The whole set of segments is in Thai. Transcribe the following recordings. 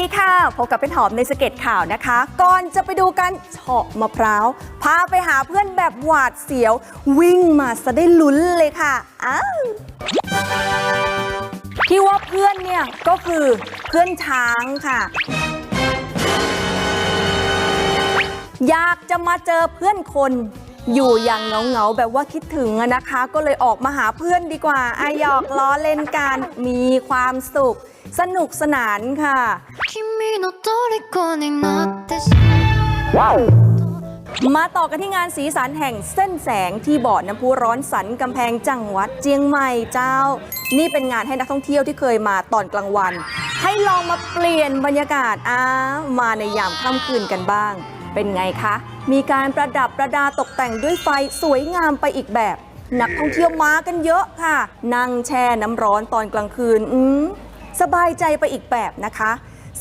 ดีค่ะพบกับเป็นหอมในสเก็ตข่าวนะคะ ก่อนจะไปดูกันเฉาะมะพร้าว พาไปหาเพื่อนแบบหวาดเสียว วิ่งมาซะได้ลุ้นเลยค่ะ อ้าว ที่ว่าเพื่อนเนี่ย ก็คือเพื่อนช้างค่ะ อยากจะมาเจอเพื่อนคนอยู่อย่างเหงาๆ แบบว่าคิดถึงนะคะ ก็เลยออกมาหาเพื่อนดีกว่าอะหยอกล้อเล่นกันมีความสุข สนุกสนานค่ะ ว้าว มาต่อกันที่งานสีสันแห่งเส้นแสงที่บ่อน้ำพุร้อนสันกำแพงจังหวัดเจียงใหม่เจ้า นี่เป็นงานให้นักท่องเที่ยวที่เคยมาตอนกลางวัน ให้ลองมาเปลี่ยนบรรยากาศอามาในยามค่ำคืนกันบ้าง เป็นไงคะ มีการประดับประดาตกแต่งด้วยไฟสวยงามไปอีกแบบ นักท่องเที่ยวมากันเยอะค่ะ นั่งแช่น้ำร้อนตอนกลางคืน อืม สบายใจไปอีกแบบนะคะ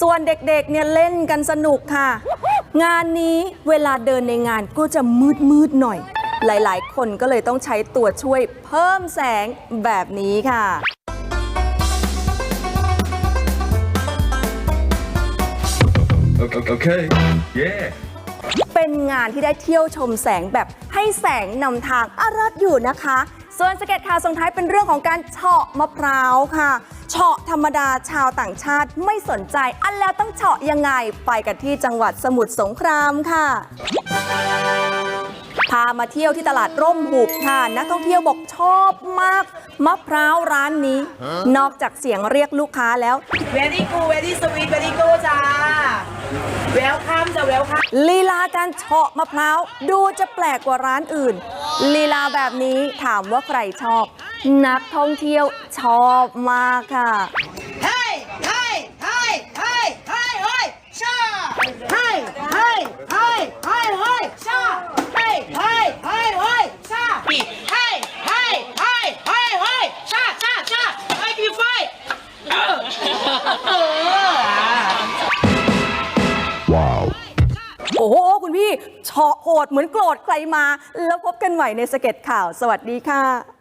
ส่วนเด็กๆเนี่ยเล่นกันสนุกค่ะ งานนี้เวลาเดินในงานก็จะมืดมืดๆหน่อย หลายๆ คนก็เลยต้องใช้ตัวช่วยเพิ่มแสงแบบนี้ค่ะ Okay. okay. Yeah. เป็นงานที่ได้เที่ยวชมแสงแบบให้แสงนำทางอารัดอยู่นะคะ ส่วนสเก็ตข่าวส่งท้ายเป็นเรื่องของการเฉาะมะพร้าวค่ะเฉาะธรรมดาชาวต่างชาติไม่สนใจ อันแล้วต้องเฉาะยังไงไปกันที่จังหวัดสมุทรสงครามค่ะ พามาเที่ยวที่ตลาดร่มหุบค่ะนักท่องเที่ยวบอกชอบมาก มะพร้าวร้านนี้ นอกจากเสียงเรียกลูกค้าแล้ว very good very sweet very good จ้า welcome จ้ะ welcome ลีลาการเฉาะมะพร้าวดูจะแปลกกว่าร้านอื่น ลีลาแบบนี้ถามว่าใครชอบ นักท่องเที่ยวชอบมากค่ะ hey hey hey hey hey hey ชา hey hey hey hey hey ชา hey hey hey hey ชา hey hey hey hey hey ชาชาชา I give you five เออ เออ Wow. โอ้โห คุณพี่เฉาะโหดเหมือนโกรธใครมา แล้วพบกันใหม่ในสเก็ตข่าว สวัสดีค่ะ